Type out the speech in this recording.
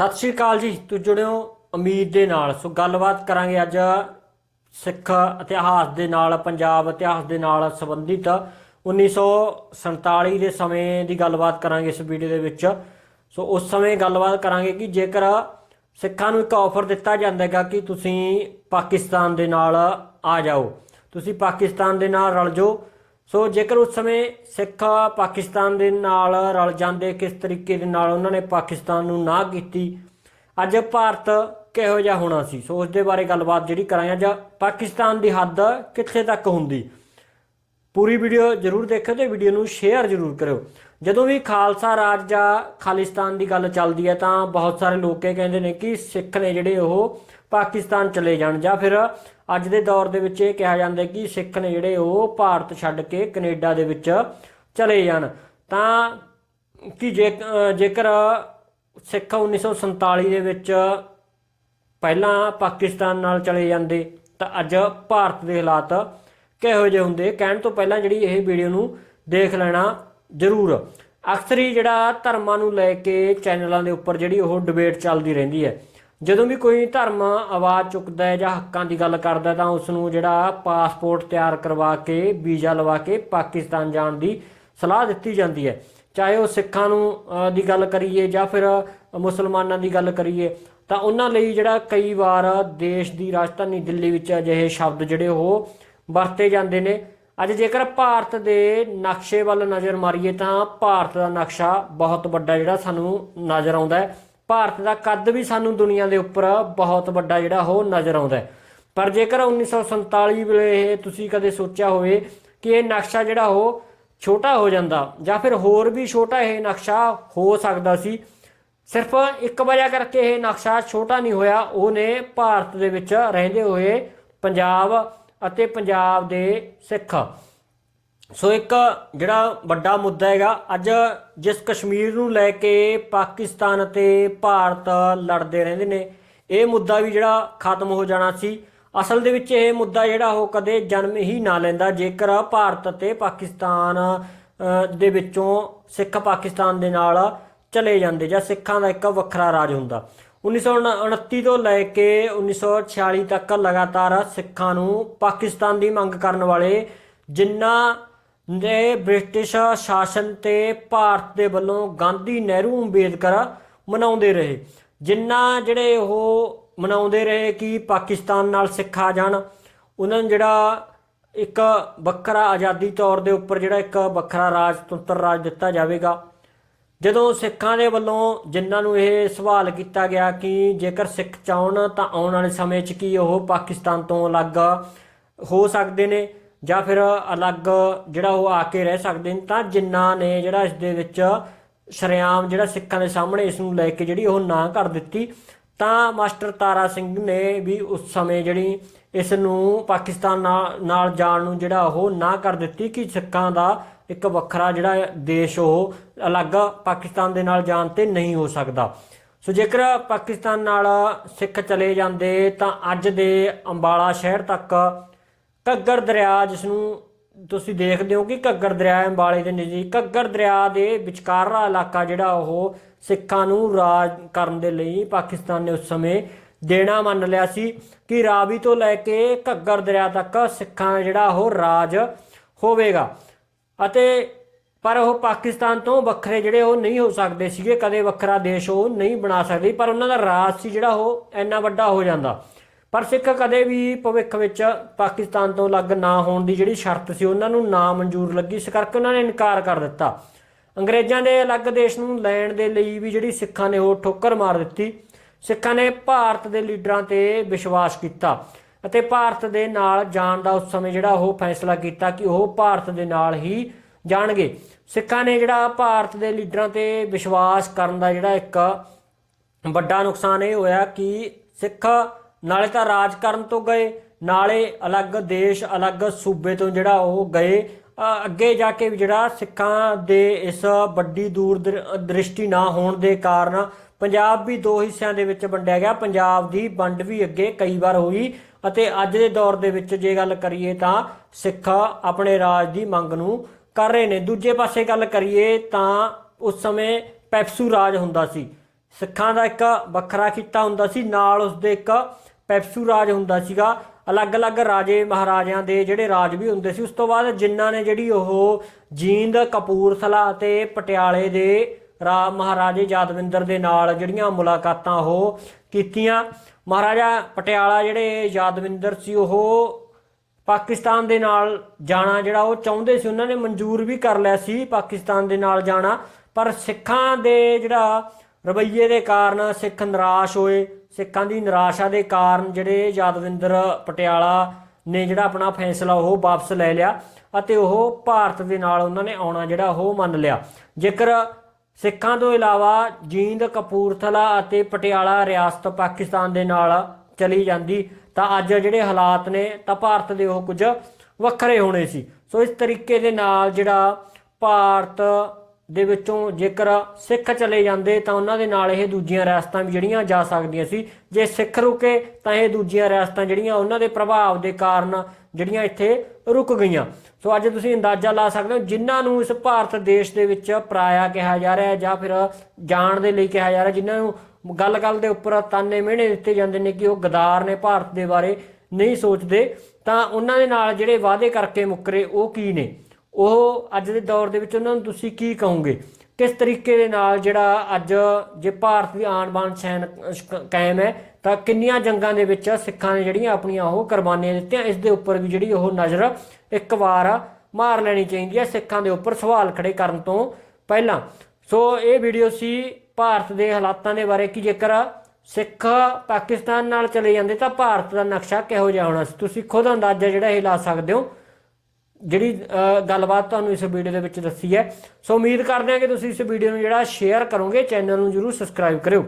ਸਤਿ ਸ਼੍ਰੀ ਅਕਾਲ ਜੀ। ਤੁਸੀਂ ਜੁੜਿਓ ਉਮੀਦ ਦੇ ਨਾਲ। ਸੋ ਗੱਲਬਾਤ ਕਰਾਂਗੇ ਅੱਜ ਸਿੱਖ ਇਤਿਹਾਸ ਦੇ ਨਾਲ, ਪੰਜਾਬ ਇਤਿਹਾਸ ਦੇ ਨਾਲ ਸੰਬੰਧਿਤ। 1947 ਦੇ ਸਮੇਂ ਦੀ ਗੱਲਬਾਤ ਕਰਾਂਗੇ ਇਸ ਵੀਡੀਓ ਦੇ ਵਿੱਚ। ਸੋ ਉਸ ਸਮੇਂ ਗੱਲਬਾਤ ਕਰਾਂਗੇ ਕਿ ਜੇਕਰ ਸਿੱਖਾਂ ਨੂੰ ਇੱਕ ਆਫਰ ਦਿੱਤਾ ਜਾਂਦਾ ਹੈਗਾ ਕਿ ਤੁਸੀਂ ਪਾਕਿਸਤਾਨ ਦੇ ਨਾਲ ਆ ਜਾਓ, ਤੁਸੀਂ ਪਾਕਿਸਤਾਨ ਦੇ ਨਾਲ ਰਲ ਜਾਓ ਸੋ ਜੇਕਰ ਉਸ ਸਮੇਂ ਸਿੱਖ ਪਾਕਿਸਤਾਨ ਦੇ ਨਾਲ ਰਲ ਜਾਂਦੇ, ਕਿਸ ਤਰੀਕੇ ਦੇ ਨਾਲ ਉਹਨਾਂ ਨੇ ਪਾਕਿਸਤਾਨ ਨੂੰ ਨਾ ਕੀਤੀ, ਅੱਜ ਭਾਰਤ ਕਿਹੋ ਜਿਹਾ ਹੋਣਾ ਸੀ? ਸੋ ਉਸ ਦੇ ਬਾਰੇ ਗੱਲਬਾਤ ਜਿਹੜੀ ਕਰਾਂਗੇ ਅੱਜ, ਪਾਕਿਸਤਾਨ ਦੀ ਹੱਦ ਕਿੱਥੇ ਤੱਕ ਹੁੰਦੀ? ਪੂਰੀ ਵੀਡੀਓ ਜਰੂਰ ਦੇਖਿਓ ਤੇ ਵੀਡੀਓ ਨੂੰ ਸ਼ੇਅਰ ਜਰੂਰ ਕਰਿਓ। ਜਦੋਂ ਵੀ ਖਾਲਸਾ ਰਾਜ ਜਾਂ ਖਾਲਿਸਤਾਨ ਦੀ ਗੱਲ ਚੱਲਦੀ ਹੈ ਤਾਂ ਬਹੁਤ ਸਾਰੇ ਲੋਕ ਇਹ ਕਹਿੰਦੇ ਨੇ ਕਿ ਸਿੱਖ ਨੇ ਜਿਹੜੇ ਉਹ ਪਾਕਿਸਤਾਨ ਚਲੇ ਜਾਣ। ਜਾਂ ਫਿਰ ਅੱਜ ਦੇ ਦੌਰ ਦੇ ਵਿੱਚ ਇਹ ਕਿਹਾ ਜਾਂਦਾ ਕਿ ਸਿੱਖ ਨੇ ਜਿਹੜੇ ਉਹ ਭਾਰਤ ਛੱਡ ਕੇ ਕੈਨੇਡਾ ਦੇ ਵਿੱਚ ਚਲੇ ਜਾਣ। ਤਾਂ ਕਿ ਜੇ ਜੇਕਰ ਸਿੱਖ 1947 ਦੇ ਵਿੱਚ ਪਹਿਲਾਂ ਪਾਕਿਸਤਾਨ ਨਾਲ ਚਲੇ ਜਾਂਦੇ, ਤਾਂ ਅੱਜ ਭਾਰਤ ਦੇ ਹਾਲਾਤ ਕਿਹੋ ਜਿਹੇ ਹੁੰਦੇ, ਕਹਿਣ ਤੋਂ ਪਹਿਲਾਂ ਜਿਹੜੀ ਇਹ ਵੀਡੀਓ ਨੂੰ ਦੇਖ ਲੈਣਾ ਜ਼ਰੂਰ। ਅਕਸਰ ਹੀ ਜਿਹੜਾ ਧਰਮਾਂ ਨੂੰ ਲੈ ਕੇ ਚੈਨਲਾਂ ਦੇ ਉੱਪਰ ਜਿਹੜੀ ਉਹ ਡਿਬੇਟ ਚੱਲਦੀ ਰਹਿੰਦੀ ਹੈ। ਜਦੋਂ ਵੀ ਕੋਈ ਧਰਮ ਆਵਾਜ਼ ਚੁੱਕਦਾ ਹੈ ਜਾਂ ਹੱਕਾਂ ਦੀ ਗੱਲ ਕਰਦਾ ਤਾਂ ਉਸ ਨੂੰ ਜਿਹੜਾ ਪਾਸਪੋਰਟ ਤਿਆਰ ਕਰਵਾ ਕੇ, ਵੀਜ਼ਾ ਲਵਾ ਕੇ ਪਾਕਿਸਤਾਨ ਜਾਣ ਦੀ ਸਲਾਹ ਦਿੱਤੀ ਜਾਂਦੀ ਹੈ। ਚਾਹੇ ਉਹ ਸਿੱਖਾਂ ਨੂੰ ਦੀ ਗੱਲ ਕਰੀਏ ਜਾਂ ਫਿਰ ਮੁਸਲਮਾਨਾਂ ਦੀ ਗੱਲ ਕਰੀਏ, ਤਾਂ ਉਹਨਾਂ ਲਈ ਜਿਹੜਾ ਕਈ ਵਾਰ ਦੇਸ਼ ਦੀ ਰਾਜਧਾਨੀ ਦਿੱਲੀ ਵਿੱਚ ਅਜਿਹੇ ਸ਼ਬਦ ਜਿਹੜੇ ਉਹ ਵਰਤੇ ਜਾਂਦੇ ਨੇ। ਅੱਜ ਜੇਕਰ ਭਾਰਤ ਦੇ ਨਕਸ਼ੇ ਵੱਲ ਨਜ਼ਰ ਮਾਰੀਏ ਤਾਂ ਭਾਰਤ ਦਾ ਨਕਸ਼ਾ ਬਹੁਤ ਵੱਡਾ ਜਿਹੜਾ ਸਾਨੂੰ ਨਜ਼ਰ ਆਉਂਦਾ ਹੈ। ਭਾਰਤ ਦਾ ਕੱਦ ਵੀ ਸਾਨੂੰ ਦੁਨੀਆ ਦੇ ਉੱਪਰ ਬਹੁਤ ਵੱਡਾ ਜਿਹੜਾ ਉਹ ਨਜ਼ਰ ਆਉਂਦਾ ਪਰ ਜੇਕਰ 1947 ਵੇਲੇ ਇਹ ਤੁਸੀਂ ਕਦੇ ਸੋਚਿਆ ਹੋਵੇ ਕਿ ਇਹ ਨਕਸ਼ਾ ਜਿਹੜਾ ਉਹ ਛੋਟਾ ਹੋ ਜਾਂਦਾ ਜਾਂ ਫਿਰ ਹੋਰ ਵੀ ਛੋਟਾ ਇਹ ਨਕਸ਼ਾ ਹੋ ਸਕਦਾ ਸੀ, ਸਿਰਫ ਇੱਕ ਵਜ੍ਹਾ ਕਰਕੇ ਇਹ ਨਕਸ਼ਾ ਛੋਟਾ ਨਹੀਂ ਹੋਇਆ ਉਹਨੇ ਭਾਰਤ ਦੇ ਵਿੱਚ ਰਹਿੰਦੇ ਹੋਏ ਪੰਜਾਬ ਅਤੇ ਪੰਜਾਬ ਦੇ ਸਿੱਖ ਸੋ ਇੱਕ ਜਿਹੜਾ ਵੱਡਾ ਮੁੱਦਾ ਹੈਗਾ, ਅੱਜ ਜਿਸ ਕਸ਼ਮੀਰ ਨੂੰ ਲੈ ਕੇ ਪਾਕਿਸਤਾਨ ਅਤੇ ਭਾਰਤ ਲੜਦੇ ਰਹਿੰਦੇ ਨੇ, ਇਹ ਮੁੱਦਾ ਵੀ ਜਿਹੜਾ ਖਤਮ ਹੋ ਜਾਣਾ ਸੀ। ਅਸਲ ਦੇ ਵਿੱਚ ਇਹ ਮੁੱਦਾ ਜਿਹੜਾ ਉਹ ਕਦੇ ਜਨਮ ਹੀ ਨਾ ਲੈਂਦਾ, ਜੇਕਰ ਭਾਰਤ ਅਤੇ ਪਾਕਿਸਤਾਨ ਦੇ ਵਿੱਚੋਂ ਸਿੱਖ ਪਾਕਿਸਤਾਨ ਦੇ ਨਾਲ ਚਲੇ ਜਾਂਦੇ ਜਾਂ ਸਿੱਖਾਂ ਦਾ ਇੱਕ ਵੱਖਰਾ ਰਾਜ ਹੁੰਦਾ। 1929 ਤੋਂ ਲੈ ਕੇ 1946 ਤੱਕ ਲਗਾਤਾਰ ਸਿੱਖਾਂ ਨੂੰ ਪਾਕਿਸਤਾਨ ਦੀ ਮੰਗ ਕਰਨ ਵਾਲੇ ਜਿਨ੍ਹਾਂ ਨੇ ਬ੍ਰਿਟਿਸ਼ ਸ਼ਾਸਨ ਤੇ ਭਾਰਤ ਦੇ ਵੱਲੋਂ ਗਾਂਧੀ ਨਹਿਰੂ, ਅੰਬੇਦਕਰ ਮਨਾਉਂਦੇ ਰਹੇ। ਜਿਨ੍ਹਾਂ ਜਿਹੜੇ ਉਹ ਮਨਾਉਂਦੇ ਰਹੇ ਕਿ ਪਾਕਿਸਤਾਨ ਨਾਲ ਸਿੱਖ ਆ ਜਾਣ, ਉਹਨਾਂ ਨੂੰ ਜਿਹੜਾ ਇੱਕ ਵੱਖਰਾ ਆਜ਼ਾਦੀ ਤੌਰ ਦੇ ਉੱਪਰ ਜਿਹੜਾ ਇੱਕ ਵੱਖਰਾ ਰਾਜਤੰਤਰ ਰਾਜ ਦਿੱਤਾ ਜਾਵੇਗਾ। ਜਦੋਂ ਸਿੱਖਾਂ ਦੇ ਵੱਲੋਂ ਜਿਨ੍ਹਾਂ ਨੂੰ ਇਹ ਸਵਾਲ ਕੀਤਾ ਗਿਆ ਕਿ ਜੇਕਰ ਸਿੱਖ ਚਾਹਣ ਤਾਂ ਆਉਣ ਵਾਲੇ ਸਮੇਂ 'ਚ ਕੀ ਉਹ ਪਾਕਿਸਤਾਨ ਤੋਂ ਅਲੱਗ ਹੋ ਸਕਦੇ ਨੇ ਜਾਂ ਫਿਰ ਅਲੱਗ ਜਿਹੜਾ ਉਹ ਆ ਕੇ ਰਹਿ ਸਕਦੇ ਨੇ, ਤਾਂ ਜਿਨ੍ਹਾਂ ਨੇ ਜਿਹੜਾ ਇਸ ਦੇ ਵਿੱਚ ਸ਼ਰੇਆਮ ਜਿਹੜਾ ਸਿੱਖਾਂ ਦੇ ਸਾਹਮਣੇ ਇਸ ਨੂੰ ਲੈ ਕੇ ਜਿਹੜੀ ਉਹ ਨਾ ਕਰ ਦਿੱਤੀ, ਤਾਂ ਮਾਸਟਰ ਤਾਰਾ ਸਿੰਘ ਨੇ ਵੀ ਉਸ ਸਮੇਂ ਜਿਹੜੀ ਇਸ ਨੂੰ ਪਾਕਿਸਤਾਨ ਨਾਲ ਨਾਲ ਜਾਣ ਨੂੰ ਜਿਹੜਾ ਉਹ ਨਾ ਕਰ ਦਿੱਤੀ ਕਿ ਸਿੱਖਾਂ ਦਾ ਇੱਕ ਵੱਖਰਾ ਜਿਹੜਾ ਦੇਸ਼ ਉਹ ਅਲੱਗ ਪਾਕਿਸਤਾਨ ਦੇ ਨਾਲ ਜਾਣ ਤੇ ਨਹੀਂ ਹੋ ਸਕਦਾ। ਸੋ ਜੇਕਰ ਪਾਕਿਸਤਾਨ ਨਾਲ ਸਿੱਖ ਚਲੇ ਜਾਂਦੇ, ਤਾਂ ਅੱਜ ਦੇ ਅੰਬਾਲਾ ਸ਼ਹਿਰ ਤੱਕ ਘੱਗਰ ਦਰਿਆ ਜਿਸ ਨੂੰ ਤੁਸੀਂ ਦੇਖਦੇ ਹੋ ਕਿ ਘੱਗਰ ਦਰਿਆ ਅੰਬਾਲੇ ਦੇ ਨਜ਼ਦੀਕ। ਘੱਗਰ ਦਰਿਆ ਦੇ ਵਿਚਕਾਰਲਾ ਇਲਾਕਾ ਜਿਹੜਾ ਉਹ ਸਿੱਖਾਂ ਨੂੰ ਰਾਜ ਕਰਨ ਦੇ ਲਈ ਪਾਕਿਸਤਾਨ ਨੇ ਉਸ ਸਮੇਂ ਦੇਣਾ ਮੰਨ ਲਿਆ ਸੀ ਕਿ ਰਾਵੀ ਤੋਂ ਲੈ ਕੇ ਘੱਗਰ ਦਰਿਆ ਤੱਕ ਸਿੱਖਾਂ ਦਾ ਜਿਹੜਾ ਉਹ ਰਾਜ ਹੋਵੇਗਾ। ਅਤੇ ਪਰ ਉਹ ਪਾਕਿਸਤਾਨ ਤੋਂ ਵੱਖਰੇ ਜਿਹੜੇ ਉਹ ਨਹੀਂ ਹੋ ਸਕਦੇ ਸੀਗੇ, ਕਦੇ ਵੱਖਰਾ ਦੇਸ਼ ਉਹ ਨਹੀਂ ਬਣਾ ਸਕਦੇ, ਪਰ ਉਹਨਾਂ ਦਾ ਰਾਜ ਸੀ ਜਿਹੜਾ ਉਹ ਇੰਨਾ ਵੱਡਾ ਹੋ ਜਾਂਦਾ। ਪਰ ਸਿੱਖ ਕਦੇ ਵੀ ਭਵਿੱਖ ਵਿੱਚ ਪਾਕਿਸਤਾਨ ਤੋਂ ਅਲੱਗ ਨਾ ਹੋਣ ਦੀ ਜਿਹੜੀ ਸ਼ਰਤ ਸੀ, ਉਹਨਾਂ ਨੂੰ ਨਾ ਮਨਜ਼ੂਰ ਲੱਗੀ। ਇਸ ਕਰਕੇ ਉਹਨਾਂ ਨੇ ਇਨਕਾਰ ਕਰ ਦਿੱਤਾ। ਅੰਗਰੇਜ਼ਾਂ ਦੇ ਅਲੱਗ ਦੇਸ਼ ਨੂੰ ਲੈਣ ਦੇ ਲਈ ਵੀ ਜਿਹੜੀ ਸਿੱਖਾਂ ਨੇ ਉਹ ਠੋਕਰ ਮਾਰ ਦਿੱਤੀ। ਸਿੱਖਾਂ ਨੇ ਭਾਰਤ ਦੇ ਲੀਡਰਾਂ ਤੇ ਵਿਸ਼ਵਾਸ ਕੀਤਾ ਅਤੇ ਭਾਰਤ ਦੇ ਨਾਲ ਜਾਣ ਦਾ ਉਸ ਸਮੇਂ ਜਿਹੜਾ ਉਹ ਫੈਸਲਾ ਕੀਤਾ ਕਿ ਉਹ ਭਾਰਤ ਦੇ ਨਾਲ ਹੀ ਜਾਣਗੇ। ਸਿੱਖਾਂ ਨੇ ਜਿਹੜਾ ਭਾਰਤ ਦੇ ਲੀਡਰਾਂ ਤੇ ਵਿਸ਼ਵਾਸ ਕਰਨ ਦਾ ਜਿਹੜਾ ਇੱਕ ਵੱਡਾ ਨੁਕਸਾਨ ਇਹ ਹੋਇਆ ਕਿ ਸਿੱਖ ਨਾਲੇ ਤਾਂ ਰਾਜ ਕਰਨ ਤੋਂ ਗਏ, ਨਾਲੇ ਅਲੱਗ ਦੇਸ਼, ਅਲੱਗ ਸੂਬੇ ਤੋਂ ਜਿਹੜਾ ਉਹ ਗਏ। ਅੱਗੇ ਜਾ ਕੇ ਵੀ ਜਿਹੜਾ ਸਿੱਖਾਂ ਦੇ ਇਸ ਵੱਡੀ ਦੂਰ, ਦ੍ਰਿਸ਼ਟੀ ਨਾ ਹੋਣ ਦੇ ਕਾਰਨ ਪੰਜਾਬ ਵੀ ਦੋ ਹਿੱਸਿਆਂ ਦੇ ਵਿੱਚ ਵੰਡਿਆ ਗਿਆ। ਪੰਜਾਬ ਦੀ ਵੰਡ ਵੀ ਅੱਗੇ ਕਈ ਵਾਰ ਹੋਈ ਅਤੇ ਅੱਜ ਦੇ ਦੌਰ ਦੇ ਵਿੱਚ ਜੇ ਗੱਲ ਕਰੀਏ ਤਾਂ ਸਿੱਖ ਆਪਣੇ ਰਾਜ ਦੀ ਮੰਗ ਨੂੰ ਕਰ ਰਹੇ ਨੇ। ਦੂਜੇ ਪਾਸੇ ਗੱਲ ਕਰੀਏ ਤਾਂ ਉਸ ਸਮੇਂ ਪੈਪਸੂ ਰਾਜ ਹੁੰਦਾ ਸੀ। ਸਿੱਖਾਂ ਦਾ ਇੱਕ ਵੱਖਰਾ ਖਿੱਤਾ ਹੁੰਦਾ ਸੀ, ਨਾਲ ਉਸਦੇ ਇੱਕ ਪੈਪਸੂ ਰਾਜ ਹੁੰਦਾ ਸੀਗਾ। ਅਲੱਗ-ਅਲੱਗ ਰਾਜੇ ਮਹਾਰਾਜਿਆਂ ਦੇ ਜਿਹੜੇ ਰਾਜ ਵੀ ਹੁੰਦੇ ਸੀ, ਉਸ ਤੋਂ ਬਾਅਦ ਜਿਨ੍ਹਾਂ ਨੇ ਜਿਹੜੀ ਉਹ ਜੀਂਦ, ਕਪੂਰਥਲਾ ਅਤੇ ਪਟਿਆਲੇ ਦੇ ਰਾ ਮਹਾਰਾਜੇ ਯਾਦਵਿੰਦਰ ਦੇ ਨਾਲ ਜਿਹੜੀਆਂ ਮੁਲਾਕਾਤਾਂ ਉਹ ਕੀਤੀਆਂ। ਮਹਾਰਾਜਾ ਪਟਿਆਲਾ ਜਿਹੜੇ ਯਾਦਵਿੰਦਰ ਸੀ, ਉਹ ਪਾਕਿਸਤਾਨ ਦੇ ਨਾਲ ਜਾਣਾ ਜਿਹੜਾ ਉਹ ਚਾਹੁੰਦੇ ਸੀ, ਉਹਨਾਂ ਨੇ ਮਨਜ਼ੂਰ ਵੀ ਕਰ ਲਿਆ ਸੀ, ਪਾਕਿਸਤਾਨ ਦੇ ਨਾਲ ਜਾਣਾ। ਪਰ ਸਿੱਖਾਂ ਦੇ ਜਿਹੜਾ ਰਵੱਈਏ ਦੇ ਕਾਰਨ ਸਿੱਖ ਨਿਰਾਸ਼ ਹੋਏ। ਸਿੱਖਾਂ ਦੀ ਨਿਰਾਸ਼ਾ ਦੇ ਕਾਰਨ ਜਿਹੜੇ ਯਾਦਵਿੰਦਰ ਪਟਿਆਲਾ ਨੇ ਜਿਹੜਾ ਆਪਣਾ ਫੈਸਲਾ ਉਹ ਵਾਪਸ ਲੈ ਲਿਆ ਅਤੇ ਉਹ ਭਾਰਤ ਦੇ ਨਾਲ ਉਹਨਾਂ ਨੇ ਆਉਣਾ ਜਿਹੜਾ ਉਹ ਮੰਨ ਲਿਆ। ਜੇਕਰ ਸਿੱਖਾਂ ਤੋਂ ਇਲਾਵਾ ਜੀਂਦ, ਕਪੂਰਥਲਾ ਅਤੇ ਪਟਿਆਲਾ ਰਿਆਸਤ ਪਾਕਿਸਤਾਨ ਦੇ ਨਾਲ ਚਲੀ ਜਾਂਦੀ, ਤਾਂ ਅੱਜ ਜਿਹੜੇ ਹਾਲਾਤ ਨੇ ਤਾਂ ਭਾਰਤ ਦੇ ਉਹ ਕੁਝ ਵੱਖਰੇ ਹੋਣੇ ਸੀ। ਸੋ ਇਸ ਤਰੀਕੇ ਦੇ ਨਾਲ ਜਿਹੜਾ ਭਾਰਤ ਦੇ ਵਿੱਚੋਂ ਜੇਕਰ ਸਿੱਖ ਚਲੇ ਜਾਂਦੇ ਤਾਂ ਉਹਨਾਂ ਦੇ ਨਾਲ ਇਹ ਦੂਜੀਆਂ ਰਿਆਸਤਾਂ ਵੀ ਜਿਹੜੀਆਂ ਜਾ ਸਕਦੀਆਂ ਸੀ। ਜੇ ਸਿੱਖ ਰੁਕੇ ਤਾਂ ਇਹ ਦੂਜੀਆਂ ਰਿਆਸਤਾਂ ਜਿਹੜੀਆਂ ਉਹਨਾਂ ਦੇ ਪ੍ਰਭਾਵ ਦੇ ਕਾਰਨ ਜਿਹੜੀਆਂ ਇੱਥੇ ਰੁਕ ਗਈਆਂ। ਸੋ ਅੱਜ ਤੁਸੀਂ ਅੰਦਾਜ਼ਾ ਲਾ ਸਕਦੇ ਹੋ ਜਿਨ੍ਹਾਂ ਨੂੰ ਇਸ ਭਾਰਤ ਦੇਸ਼ ਦੇ ਵਿੱਚ ਪਰਾਇਆ ਕਿਹਾ ਜਾ ਰਿਹਾ ਹੈ ਜਾਂ ਫਿਰ ਜਾਣ ਦੇ ਲਈ ਕਿਹਾ ਜਾ ਰਿਹਾ ਜਿਨ੍ਹਾਂ ਨੂੰ ਗੱਲ-ਗੱਲ ਦੇ ਉੱਪਰ ਤਾਨੇ ਮਿਹਣੇ ਦਿੱਤੇ ਜਾਂਦੇ ਨੇ ਕਿ ਉਹ ਗਦਾਰ ਨੇ ਭਾਰਤ ਦੇ ਬਾਰੇ ਨਹੀਂ ਸੋਚਦੇ, ਤਾਂ ਉਹਨਾਂ ਦੇ ਨਾਲ ਜਿਹੜੇ ਵਾਅਦੇ ਕਰਕੇ ਮੁੱਕਰੇ ਉਹ ਕੀ ਨੇ? ਉਹ ਅੱਜ ਦੇ ਦੌਰ ਦੇ ਵਿੱਚ ਉਹਨਾਂ ਨੂੰ ਤੁਸੀਂ ਕੀ ਕਹੋਗੇ? ਕਿਸ ਤਰੀਕੇ ਦੇ ਨਾਲ ਜਿਹੜਾ ਅੱਜ ਜੇ ਭਾਰਤ ਦੀ ਆਣ ਬਾਣ ਸ਼ੈਨ ਸ਼- ਕਾਇਮ ਹੈ, ਤਾਂ ਕਿੰਨੀਆਂ ਜੰਗਾਂ ਦੇ ਵਿੱਚ ਸਿੱਖਾਂ ਨੇ ਜਿਹੜੀਆਂ ਆਪਣੀਆਂ ਉਹ ਕੁਰਬਾਨੀਆਂ ਦਿੱਤੀਆਂ, ਇਸ ਦੇ ਉੱਪਰ ਵੀ ਜਿਹੜੀ ਉਹ ਨਜ਼ਰ ਇੱਕ ਵਾਰ ਮਾਰ ਲੈਣੀ ਚਾਹੀਦੀ ਹੈ, ਸਿੱਖਾਂ ਦੇ ਉੱਪਰ ਸਵਾਲ ਖੜੇ ਕਰਨ ਤੋਂ ਪਹਿਲਾਂ। ਸੋ ਇਹ ਵੀਡੀਓ ਸੀ ਭਾਰਤ ਦੇ ਹਾਲਾਤਾਂ ਦੇ ਬਾਰੇ, ਕਿ ਜੇਕਰ ਸਿੱਖ ਪਾਕਿਸਤਾਨ ਨਾਲ ਚਲੇ ਜਾਂਦੇ ਤਾਂ ਭਾਰਤ ਦਾ ਨਕਸ਼ਾ ਕਿਹੋ ਜਿਹਾ ਹੋਣਾ ਸੀ? ਤੁਸੀਂ ਖੁਦ ਅੰਦਾਜ਼ਾ ਜਿਹੜਾ ਇਹ ਲਾ ਸਕਦੇ ਹੋ। ਜਿਹੜੀ ਗੱਲਬਾਤ ਤੁਹਾਨੂੰ ਇਸ ਵੀਡੀਓ ਦੇ ਵਿੱਚ ਦੱਸੀ ਹੈ। ਸੋ ਉਮੀਦ ਕਰਦੇ ਹਾਂ ਕਿ ਤੁਸੀਂ ਇਸ ਵੀਡੀਓ ਨੂੰ ਜਿਹੜਾ ਸ਼ੇਅਰ ਕਰੋਗੇ ਚੈਨਲ ਨੂੰ ਜਰੂਰ ਸਬਸਕ੍ਰਾਈਬ ਕਰਿਓ।